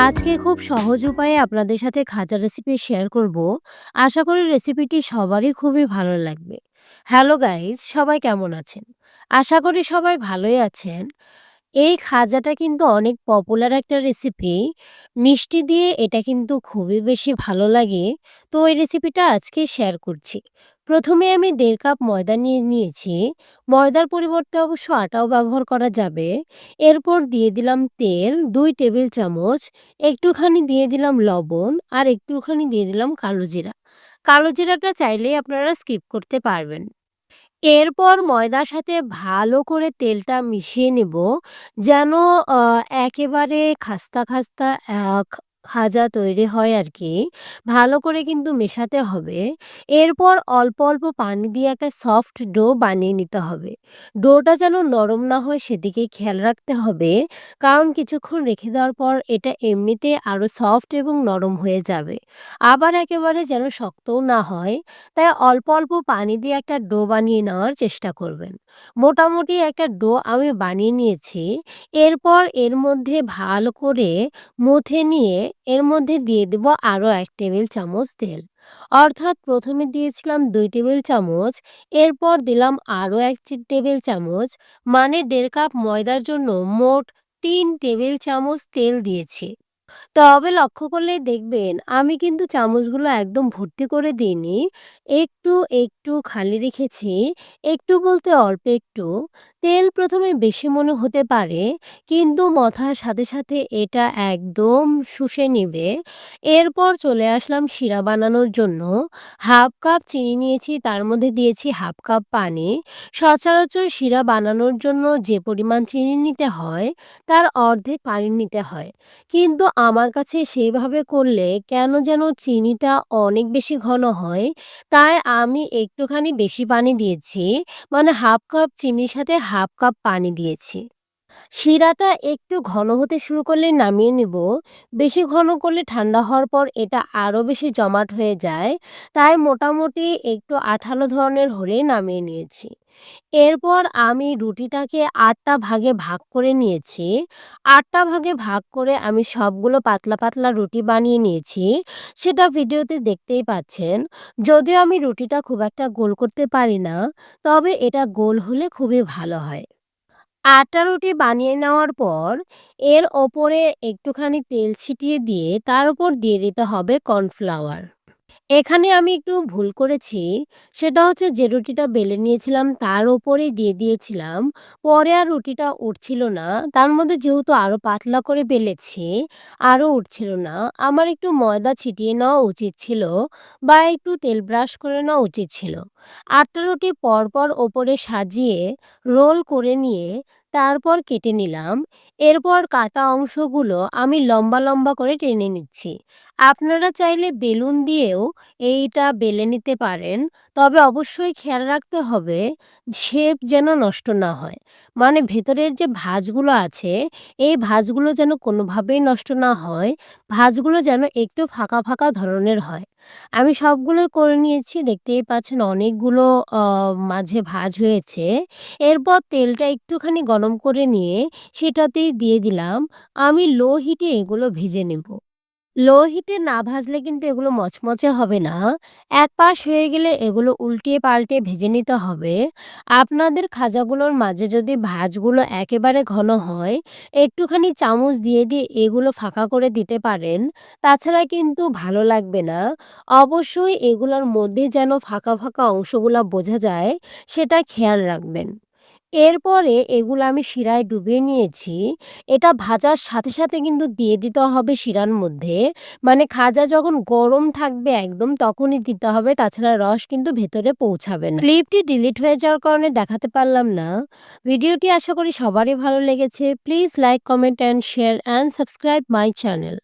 আজকে খুব সহজ উপায়ে আপনাদের সাথে খাজা রেসিপি শেয়ার করব। আশা করি রেসিপিটি সবারই খুবই ভালো লাগবে। হ্যালো গাইজ সবাই কেমন আছেন? আশা করি সবাই ভালোই আছেন। এই খাজাটা কিন্তু অনেক পপুলার একটা রেসিপি। মিষ্টি দিয়ে এটা কিন্তু খুবই বেশি ভালো লাগে। তো এই রেসিপিটা আজকে শেয়ার করছি। প্রথমে আমি ১.৫ কাপ ময়দা নিয়ে নিয়েছি। ময়দার পরিবর্তে অবশ্য আটাও ব্যবহার করা যাবে। এরপর দিয়ে দিলাম তেল ২ টেবিল চামচ, একটুখানি দিয়ে দিলাম লবণ আর একটুখানি দিয়ে দিলাম কালো জিরা। কালো জিরাটা চাইলেই আপনারা স্কিপ করতে পারবেন। এরপর ময়দার সাথে ভালো করে তেলটা মিশিয়ে নেব যেন একেবারে খাস্তা, খাস্তা খাজা তৈরি হয় আর কি, ভালো করে কিন্তু মেশাতে হবে। এরপর অল্প, অল্প পানি দিয়ে একটা সফট ডো বানিয়ে নিতে হবে। ডোটা যেন নরম না হয় সেদিকে খেয়াল রাখতে হবে। কারণ কিছুক্ষণ রেখে দেওয়ার পর এটা এমনিতে আরও সফট এবং নরম হয়ে যাবে। আবার একেবারে যেন শক্তও না হয়। তাই অল্প, অল্প পানি দিয়ে একটা ডো বানিয়ে নেওয়ার চেষ্টা করবেন। মোটামুটি একটা ডো আমি বানিয়ে নিয়েছি। এরপর এর মধ্যে ভালো করে মুথে নিয়ে এর মধ্যে দিয়ে দেব আরও এক টেবিল চামচ তেল। অর্থাৎ প্রথমে দিয়েছিলাম দুই টেবিল চামচ, এরপর দিলাম আরও এক টেবিল চামচ, মানে দেড় কাপ ময়দার জন্য মোট তিন টেবিল চামচ তেল দিয়েছি। তবে লক্ষ্য করলে দেখবেন আমি কিন্তু চামচগুলো একদম ভর্তি করে দিইনি। একটু, একটু খালি রেখেছি। একটু বলতে অল্প একটু। তেল প্রথমে বেশি মনে হতে পারে, কিন্তু মথার সাথে, সাথে এটা একদম শুষে নিবে। এরপর চলে আসলাম শিরা বানানোর জন্য। ১/২ কাপ চিনি নিয়েছি, তার মধ্যে দিয়েছি ১/২ কাপ পানি। সচরাচর শিরা বানানোর জন্য যে পরিমাণ চিনি নিতে হয়, তার অর্ধেক পানি নিতে হয়। কিন্তু আমার কাছে সেভাবে করলে কেন যেন চিনিটা অনেক বেশি ঘন হয়। তাই আমি একটুখানি বেশি পানি দিয়েছি। মানে ১/২ কাপ চিনির সাথে ১/২ কাপ পানি দিয়েছি। শিরাটা একটু ঘন হতে শুরু করলে নামিয়ে নিব। বেশি ঘন করলে ঠান্ডা হওয়ার পর এটা আরও বেশি জমাট হয়ে যায়। তাই মোটামুটি একটু আঠালো ধরনের হলেই নামিয়ে নিয়েছি। এরপর আমি রুটিটাকে আটটা ভাগে ভাগ করে নিয়েছি। আটটা ভাগে ভাগ করে আমি সবগুলো পাতলা, পাতলা রুটি বানিয়ে নিয়েছি। সেটা ভিডিওতে দেখতেই পাচ্ছেন। যদিও আমি রুটিটা খুব একটা গোল করতে পারি না, তবে এটা গোল হলে খুবই ভালো হয়। ৮ টা রুটি বানিয়ে নেওয়ার পর, এর ওপরে একটুখানি তেল ছিটিয়ে দিয়ে তার উপর দিয়ে দিতে হবে কর্নফ্লাওয়ার। এখানে আমি একটু ভুল করেছি। সেটা হচ্ছে যে রুটিটা বেলে নিয়েছিলাম তার উপরেই দিয়ে দিয়েছিলাম। পরে আর রুটিটা উঠছিল না। তার মধ্যে যেহেতু আরও পাতলা করে বেলেছি, আরও উঠছিল না। আমার একটু ময়দা ছিটিয়ে নেওয়া উচিত ছিল বা একটু তেল ব্রাশ করে নেওয়া উচিত ছিল। ৮ টা রুটি পরপর ওপরে সাজিয়ে রোল করে নিয়ে তারপর কেটে নিলাম। এরপর কাটা অংশগুলো আমি লম্বা, লম্বা করে টেনে নিচ্ছি। আপনারা চাইলে বেলুন দিয়েও এইটা বেলে নিতে পারেন। তবে অবশ্যই খেয়াল রাখতে হবে শেপ যেন নষ্ট না হয়। মানে ভেতরের যে ভাঁজগুলো আছে, এই ভাঁজগুলো যেন কোনোভাবেই নষ্ট না হয়। ভাঁজগুলো যেন একটু ফাঁকা, ফাঁকা ধরনের হয়। আমি সবগুলোই করে নিয়েছি। দেখতেই পাচ্ছেন অনেকগুলো মাঝে ভাঁজ হয়েছে। এরপর তেলটা একটুখানি গরম করে নিয়ে সেটাতেই দিয়ে দিলাম। আমি লো হিটে এগুলো ভেজে নেব। লো হিটে না ভাজলে কিন্তু এগুলো মচমচে হবে না। এক পাশ হয়ে গেলে এগুলো উল্টিয়ে পাল্টে ভেজে নিতে হবে। আপনাদের খাজাগুলোর মাঝে যদি ভাজগুলো একেবারে ঘন হয়, একটুখানি চামচ দিয়ে, দিয়ে এগুলো ফাঁকা করে দিতে পারেন। তাছাড়া কিন্তু ভালো লাগবে না। অবশ্যই এগুলোর মধ্যে যেন ফাঁকা, ফাঁকা অংশগুলো বোঝা যায়, সেটা খেয়াল রাখবেন। এরপরে এগুলো আমি শিরায় ডুবিয়ে নিয়েছি। এটা ভাজার সাথে, সাথে কিন্তু দিয়ে দিতে হবে শিরার মধ্যে। মানে খাজা যখন গরম থাকবে একদম তখনই দিতে হবে। তাছাড়া রস কিন্তু ভেতরে পৌঁছাবে না। ক্লিপটি ডিলিট হয়ে যাওয়ার কারণে দেখাতে পারলাম না। ভিডিওটি আশা করি সবারই ভালো লেগেছে। Please like, comment and share and subscribe my channel.